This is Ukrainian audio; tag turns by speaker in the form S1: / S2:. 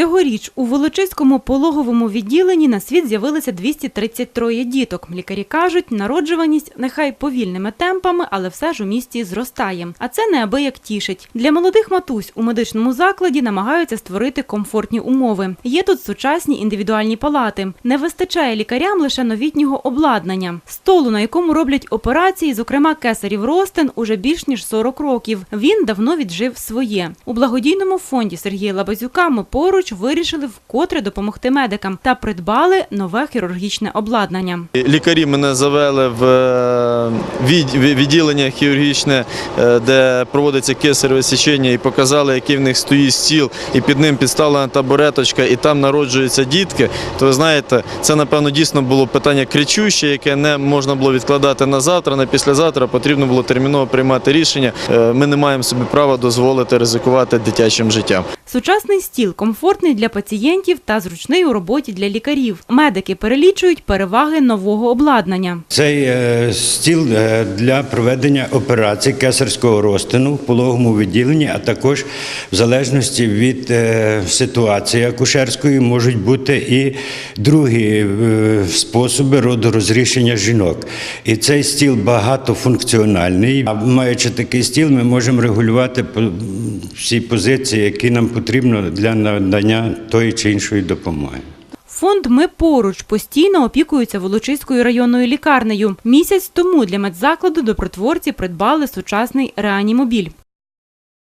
S1: Цьогоріч у Волочиському пологовому відділенні на світ з'явилися 233 діток. Лікарі кажуть, народжуваність нехай повільними темпами, але все ж у місті зростає. А це неабияк тішить. Для молодих матусь у медичному закладі намагаються створити комфортні умови. Є тут сучасні індивідуальні палати. Не вистачає лікарям лише новітнього обладнання. Столу, на якому роблять операції, зокрема кесарів ростин, уже більш ніж 40 років. Він давно віджив своє. У благодійному фонді Сергія Лабазюка ми поруч вирішили вкотре допомогти медикам та придбали нове хірургічне обладнання.
S2: Лікарі мене завели в е, відділення хірургічне, е, де проводиться кесареве січення, і показали, який в них стоїть стіл, і під ним підставлена табуреточка, і там народжуються дітки. То ви знаєте, це напевно дійсно було питання кричуще, яке не можна було відкладати на завтра, на післязавтра. Потрібно було терміново приймати рішення. Е, Ми не маємо собі права дозволити ризикувати дитячим життям.
S1: Сучасний стіл комфортний для пацієнтів та зручний у роботі для лікарів. Медики перелічують переваги нового обладнання.
S3: Цей е, стіл е, для проведення операцій кесарського розтину в пологовому відділенні, а також в залежності від е, ситуації акушерської можуть бути і другі способи родорозрішення жінок. І цей стіл багатофункціональний. А маючи такий стіл, ми можемо регулювати всі позиції, які нам потрібно для надання тої чи іншої допомоги.
S1: Фонд Ми поруч постійно опікується Волочиською районною лікарнею. Місяць тому для медзакладу добротворці придбали сучасний реанімобіль.